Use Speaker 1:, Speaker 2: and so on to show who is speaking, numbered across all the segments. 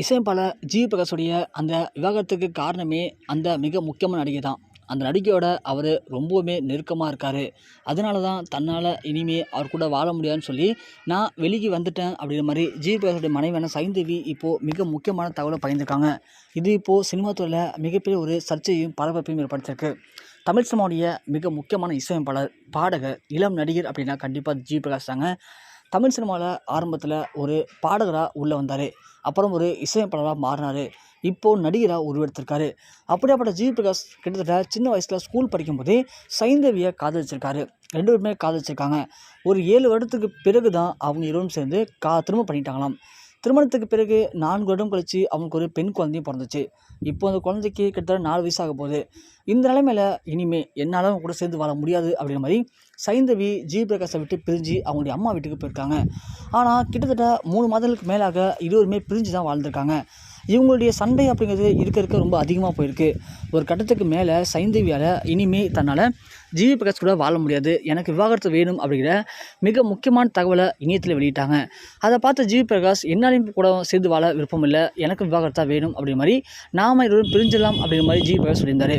Speaker 1: இசையம்பால G பிரகாஷுடைய அந்த விவாகரத்துக்கு காரணமே அந்த மிக முக்கியமான நடிகை தான். அந்த நடிகையோட அவர் ரொம்பவுமே நெருக்கமாக இருக்கார். அதனால தான் தன்னால் இனிமே அவர் கூட வாழ முடியாதுன்னு சொல்லி நான் வெளிக்கு வந்துட்டேன் அப்படிங்கிற மாதிரி ஜி பிரகாஷுடைய மனைவியான சைந்தேவி இப்போது மிக முக்கியமான தகவலை பகிர்ந்திருக்காங்க. இது இப்போது சினிமா துறையில் மிகப்பெரிய ஒரு சர்ச்சையும் பரபரப்பையும் ஏற்படுத்தியிருக்கு. தமிழ் சினிமாவுடைய மிக முக்கியமான இசையமைப்பாளர் பாடகர் இளம் நடிகர் அப்படின்னா கண்டிப்பாக ஜி பிரகாஷ் தாங்க. தமிழ் சினிமாவில் ஆரம்பத்தில் ஒரு பாடகராக உள்ளே வந்தார். அப்புறம் ஒரு இசையமைப்பாளராக மாறினார். இப்போது நடிகராக உருவெடுத்திருக்காரு. அப்படியாப்பட்ட ஜி பிரகாஷ் கிட்டத்தட்ட சின்ன வயசில் ஸ்கூல் படிக்கும்போதே சைந்தவியை காதலிச்சிருக்காரு. ரெண்டு பேருமே காதலிச்சிருக்காங்க. ஒரு ஏழு வருடத்துக்கு பிறகு தான் அவங்க இருவரும் சேர்ந்து கா திரும்ப பண்ணிட்டாங்களாம். திருமணத்துக்கு பிறகு நான்கு வருடம் கழித்து அவங்களுக்கு ஒரு பெண் குழந்தையும் பிறந்துச்சு. இப்போ அந்த குழந்தைக்கு கிட்டத்தட்ட நாலு வயசாக போகுது. இந்த நிலைமையில் இனிமே என்னால் அவங்க கூட சேர்ந்து வாழ முடியாது அப்படிங்கிற மாதிரி சைந்தவி ஜி. பிரகாஷை விட்டு பிரிஞ்சு அவங்களுடைய அம்மா வீட்டுக்கு போயிருக்காங்க. ஆனால் கிட்டத்தட்ட மூணு மாதங்களுக்கு மேலாக இருவருமே பிரிஞ்சு தான் வாழ்ந்திருக்காங்க. இவங்களுடைய சண்டை அப்படிங்கிறது இருக்க இருக்க ரொம்ப அதிகமாக போயிருக்கு. ஒரு கட்டத்துக்கு மேலே சைந்தவியால் இனிமே தன்னால் ஜிவி பிரகாஷ் கூட வாழ முடியாது. எனக்கு விவாகரத்து வேணும் அப்படிங்கிற மிக முக்கியமான தகவலை இணையத்தில் வெளியிட்டாங்க. அதை பார்த்து ஜிவி பிரகாஷ் என்னாலையும் கூட சேர்ந்து வாழ விருப்பம் இல்லை. எனக்கு விவாகரத்தாக வேணும் அப்படிங்கிற மாதிரி நாம இருவரும் பிரிஞ்சிடலாம் அப்படிங்கிற மாதிரி ஜிவி பிரகாஷ் சொல்லியிருந்தாரு.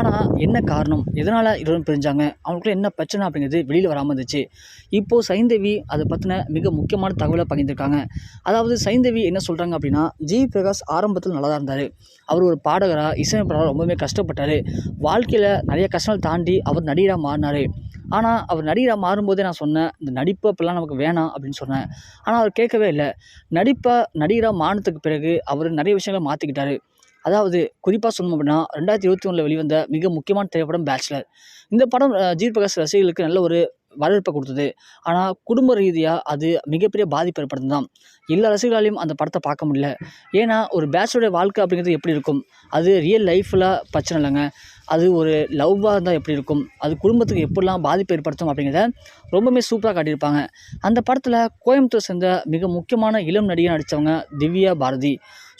Speaker 1: ஆனால் என்ன காரணம்? எதனால் இருவரும் பிரிஞ்சாங்க? அவங்களுக்குள்ள என்ன பிரச்சனை அப்படிங்கிறது வெளியில் வராமல் இருந்துச்சு. இப்போது சைந்தவி அதை பற்றின மிக முக்கியமான தகவலை பகிர்ந்திருக்காங்க. அதாவது சைந்தவி என்ன சொல்கிறாங்க அப்படின்னா ஜி பிரகாஷ் ஆரம்பத்தில் நல்லா தான் இருந்தார். அவர் ஒரு பாடகராக இசையமைப்பாளராக ரொம்பவே கஷ்டப்பட்டார். வாழ்க்கையில் நிறைய கஷ்டங்கள் தாண்டி அவர் நடிகராக மாறினார். ஆனால் அவர் நடிகராக மாறும்போதே நான் சொன்னேன் இந்த நடிப்பு அப்படிலாம் நமக்கு வேணாம் அப்படின்னு சொன்னேன். ஆனால் அவர் கேட்கவே இல்லை. நடிப்பை நடிகராக மாறினதுக்கு பிறகு அவர் நிறைய விஷயங்களை மாற்றிக்கிட்டாரு அதாவது குறிப்பாக சொல்லணும் அப்படின்னா ரெண்டாயிரத்தி இருபத்தி ஒன்றில் வெளிவந்த மிக முக்கியமான திரைப்படம் பேச்சுலர் இந்த படம் ஜீர் பிரகாஷ் ரசிகர்களுக்கு நல்ல ஒரு வரவேற்பை கொடுத்தது. ஆனால் குடும்ப ரீதியாக அது மிகப்பெரிய பாதிப்பு ஏற்படுத்துதான் எல்லா ரசிகர்களாலையும் அந்த படத்தை பார்க்க முடியல. ஏன்னா ஒரு பேச்சுலருடைய வாழ்க்கை அப்படிங்கிறது எப்படி இருக்கும்? அது ரியல் லைஃப்பில் பிரச்சனை இல்லைங்க. அது ஒரு லவ்வாக இருந்தால் எப்படி இருக்கும்? அது குடும்பத்துக்கு எப்படிலாம் பாதிப்பு ஏற்படுத்தும் அப்படிங்கிறத ரொம்பவுமே சூப்பராக காட்டியிருப்பாங்க. அந்த படத்தில் கோயம்புத்தூர் சேர்ந்த மிக முக்கியமான இளம் நடிகை நடித்தவங்க திவ்யா பாரதி.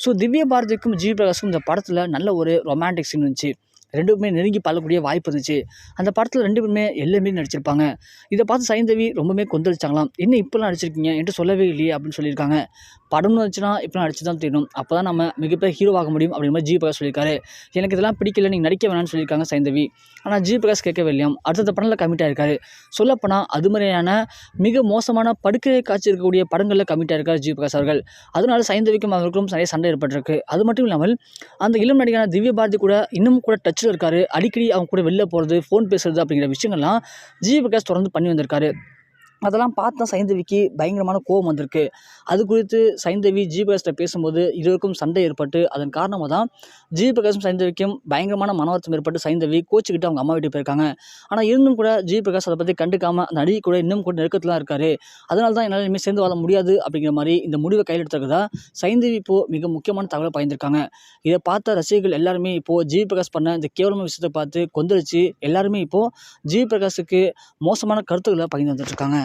Speaker 1: ஸோ திவ்யா பாரதிக்கும் ஜி பிரகாஷுக்கும் இந்த படத்தில் நல்ல ஒரு ரொமான்டிக் சீன் இருந்துச்சு. ரெண்டு பேருமே நெருங்கி பழக்கூடிய வாய்ப்பு இருந்துச்சு. அந்த படத்தில் ரெண்டு பேருமே எல்லாமே நடிச்சிருப்பாங்க. இதை பார்த்து சைந்தவி ரொம்பவுமே கொந்தளிச்சாங்களாம். என்ன இப்படிலாம் நடிச்சிருக்கீங்க? என்று சொல்லவே இல்லையே அப்படின்னு சொல்லியிருக்காங்க. படம்னு வச்சுன்னா இப்போ நடிச்சு தான் தெரியணும் அப்போ தான் நம்ம மிகப்பெரிய ஹீரோ ஆக முடியும் அப்படிங்கிற மாதிரி ஜி பிரகாஷ் சொல்லியிருக்காரு. எனக்கு இதெல்லாம் பிடிக்கல நீங்கள் நடிக்க வேணாம்னு சொல்லியிருக்காங்க சைந்தவி. ஆனால் ஜி பிரகாஷ் கேட்கவே இல்லையாம். அடுத்த படத்தில் கமிட்டாக இருக்காரு சொல்லப்போனால் அது மாதிரியான மிக மோசமான படுக்கை காட்சி இருக்கக்கூடிய படங்களில் கமிட்டாக இருக்கார் ஜி பிரகாஷ் அவர்கள். அதனால சைந்தவிக்கும் அவருக்கும் நிறைய சண்டை ஏற்பட்டிருக்கு. அது மட்டும் இல்லாமல் அந்த இளம் நடிகான திவ்ய பாரதி கூட இன்னும் கூட டச்சில் இருக்காரு. அடிக்கடி அவங்க கூட வெளில போகிறது ஃபோன் பேசுறது அப்படிங்கிற விஷயங்கள்லாம் ஜி பிரகாஷ் தொடர்ந்து பண்ணி வந்திருக்காரு. அதெல்லாம் பார்த்தா சைந்தவிக்கு பயங்கரமான கோபம் வந்திருக்கு. அது குறித்து சைந்தவி ஜி பிரகாஷ்ட பேசும்போது இருவருக்கும் சண்டை ஏற்பட்டு அதன் காரணமாக தான் ஜி பிரகாஷும் சைந்தவிக்கும் பயங்கரமான மனவர்த்தம் ஏற்பட்டு சைந்தவி கோச்சிக்கிட்டு அவங்க அம்மா வீட்டுக்கு போயிருக்காங்க. ஆனால் இருந்தும் கூட ஜி பிரகாஷ் அதை பற்றி கண்டுக்காமல் அந்த நடிகை கூட இன்னும் கூட நெருக்கத்தில் தான் இருக்காரு. அதனால தான் என்னால் இனிமேல் சேர்ந்து வாழ முடியாது அப்படிங்கிற மாதிரி இந்த முடிவை கையில் எடுத்துருக்கதா சைந்தவி இப்போது மிக முக்கியமான தகவலை பயந்துருக்காங்க இதை பார்த்த ரசிகர்கள் எல்லாருமே இப்போது ஜி பிரகாஷ் பண்ண இந்த கேவலமான விஷயத்தை பார்த்து கொந்தளிச்சு எல்லாருமே இப்போது ஜி பிரகாஷுக்கு மோசமான கருத்துக்களை பகிர்ந்து வந்துட்டுருக்காங்க